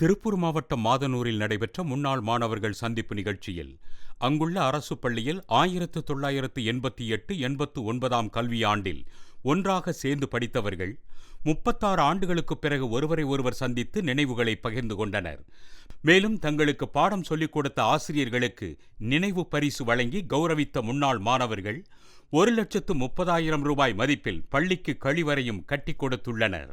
திருப்பூர் மாவட்டம் மாதனூரில் நடைபெற்ற முன்னாள் மாணவர்கள் சந்திப்பு நிகழ்ச்சியில் அங்குள்ள அரசு பள்ளியில் ஆயிரத்து தொள்ளாயிரத்து எண்பத்தி எட்டு எண்பத்து ஒன்பதாம் கல்வியாண்டில் ஒன்றாக சேர்ந்து படித்தவர்கள் முப்பத்தாறு ஆண்டுகளுக்கு பிறகு ஒருவரை ஒருவர் சந்தித்து நினைவுகளை பகிர்ந்து கொண்டனர். மேலும் தங்களுக்கு பாடம் சொல்லிக் கொடுத்த ஆசிரியர்களுக்கு நினைவு பரிசு வழங்கி கௌரவித்த முன்னாள் மாணவர்கள் ஒரு லட்சத்து முப்பதாயிரம் ரூபாய் மதிப்பில் பள்ளிக்கு கழிவறையும் கட்டிக் கொடுத்துள்ளனர்.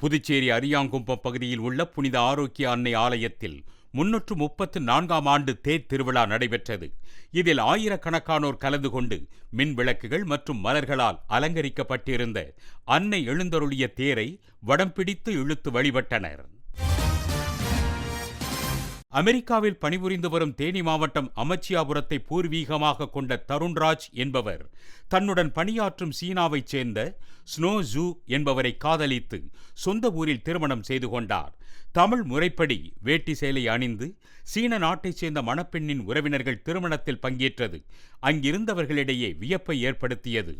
புதுச்சேரி அரியாங்குப்பம் பகுதியில் உள்ள புனித ஆரோக்கிய அன்னை ஆலயத்தில் முன்னூற்று முப்பத்து நான்காம் ஆண்டு தேர் திருவிழா நடைபெற்றது. இதில் ஆயிரக்கணக்கானோர் கலந்து கொண்டு மின் விளக்குகள் மற்றும் மலர்களால் அலங்கரிக்கப்பட்டிருந்த அன்னை எழுந்தருளிய தேரை வடம் பிடித்து இழுத்து வழிபட்டனர். அமெரிக்காவில் பணிபுரிந்து வரும் தேனி மாவட்டம் அமச்சியாபுரத்தை பூர்வீகமாக கொண்ட தருண்ராஜ் என்பவர் தன்னுடன் பணியாற்றும் சீனாவைச் சேர்ந்த ஸ்னோ ஜூ என்பவரை காதலித்து சொந்த ஊரில் திருமணம் செய்து கொண்டார். தமிழ் முறைப்படி வேட்டி சேலை அணிந்து சீன நாட்டைச் சேர்ந்த மணப்பெண்ணின் உறவினர்கள் திருமணத்தில் பங்கேற்றது. அங்கிருந்தவர்களிடையே வியப்பை ஏற்படுத்தியது.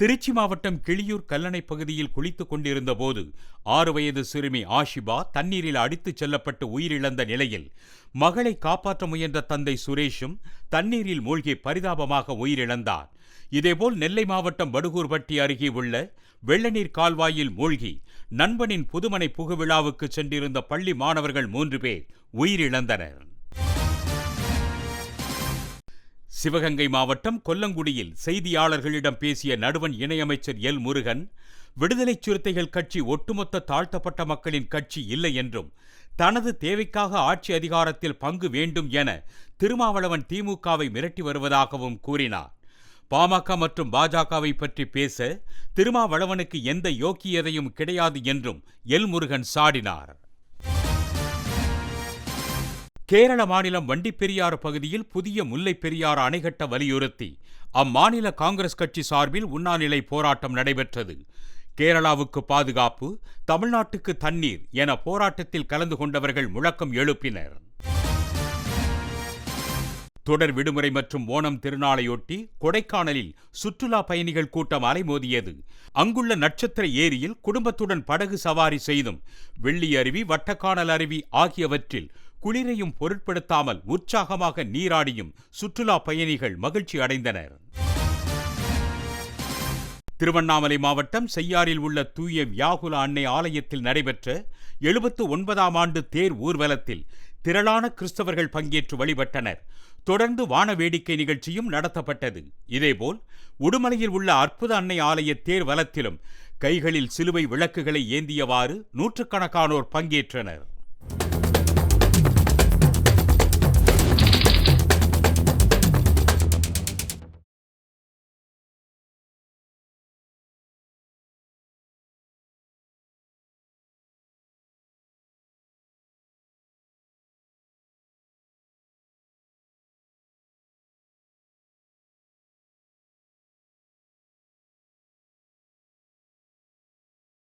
திருச்சி மாவட்டம் கிளியூர் கல்லணை பகுதியில் குளித்துக் கொண்டிருந்த போது ஆறு வயது சிறுமி ஆஷிபா தண்ணீரில் அடித்துச் செல்லப்பட்டு உயிரிழந்த நிலையில் மகளை காப்பாற்ற முயன்ற தந்தை சுரேஷும் தண்ணீரில் மூழ்கி பரிதாபமாக உயிரிழந்தார். இதேபோல் நெல்லை மாவட்டம் வடுகூர்பட்டி அருகே உள்ள வெள்ளநீர் கால்வாயில் மூழ்கி நண்பனின் புதுமனை புகுவிழாவுக்கு சென்றிருந்த பள்ளி மாணவர்கள் மூன்று பேர் உயிரிழந்தனர். சிவகங்கை மாவட்டம் கொல்லங்குடியில் செய்தியாளர்களிடம் பேசிய நடுவன் இணையமைச்சர் எல் முருகன் விடுதலை சிறுத்தைகள் கட்சி ஒட்டுமொத்த தாழ்த்தப்பட்ட மக்களின் கட்சி இல்லை என்றும் தனது தேவைக்காக ஆட்சி அதிகாரத்தில் பங்கு வேண்டும் என திருமாவளவன் திமுகவை மிரட்டி வருவதாகவும் கூறினார். பாமக மற்றும் பாஜகவை பற்றி பேச திருமாவளவனுக்கு எந்த யோக்கியதையும் கிடையாது என்றும் எல் முருகன் சாடினார். கேரள மாநிலம் வண்டிப்பெரியாறு பகுதியில் புதிய முல்லை பெரியாறு அணை கட்ட வலியுறுத்தி அம்மாநில காங்கிரஸ் கட்சி சார்பில் உண்ணாநிலை போராட்டம் நடைபெற்றது. கேரளாவுக்கு பாதுகாப்பு தமிழ்நாட்டுக்கு தண்ணீர் என போராட்டத்தில் கலந்து கொண்டவர்கள் முழக்கம் எழுப்பினர். தொடர் விடுமுறை மற்றும் ஓணம் திருநாளையொட்டி கொடைக்கானலில் சுற்றுலா பயணிகள் கூட்டம் அலைமோதியது. அங்குள்ள நட்சத்திர ஏரியில் குடும்பத்துடன் படகு சவாரி செய்தும் வெள்ளி அருவி வட்டக்கானல் அருவி ஆகியவற்றில் குளிரையும் பொருட்படுத்தாமல் உற்சாகமாக நீராடியும் சுற்றுலா பயணிகள் மகிழ்ச்சி அடைந்தனர். திருவண்ணாமலை மாவட்டம் செய்யாறில் உள்ள தூய வியாகுல அன்னை ஆலயத்தில் நடைபெற்ற எழுபத்து ஒன்பதாம் ஆண்டு தேர் ஊர்வலத்தில் திரளான கிறிஸ்தவர்கள் பங்கேற்று வழிபட்டனர். தொடர்ந்து வான வேடிக்கை நிகழ்ச்சியும் நடத்தப்பட்டது. இதேபோல் உடுமலையில் உள்ள அற்புத அன்னை ஆலய தேர் வலத்திலும் கைகளில் சிலுவை விளக்குகளை ஏந்தியவாறு நூற்றுக்கணக்கானோர் பங்கேற்றனர்.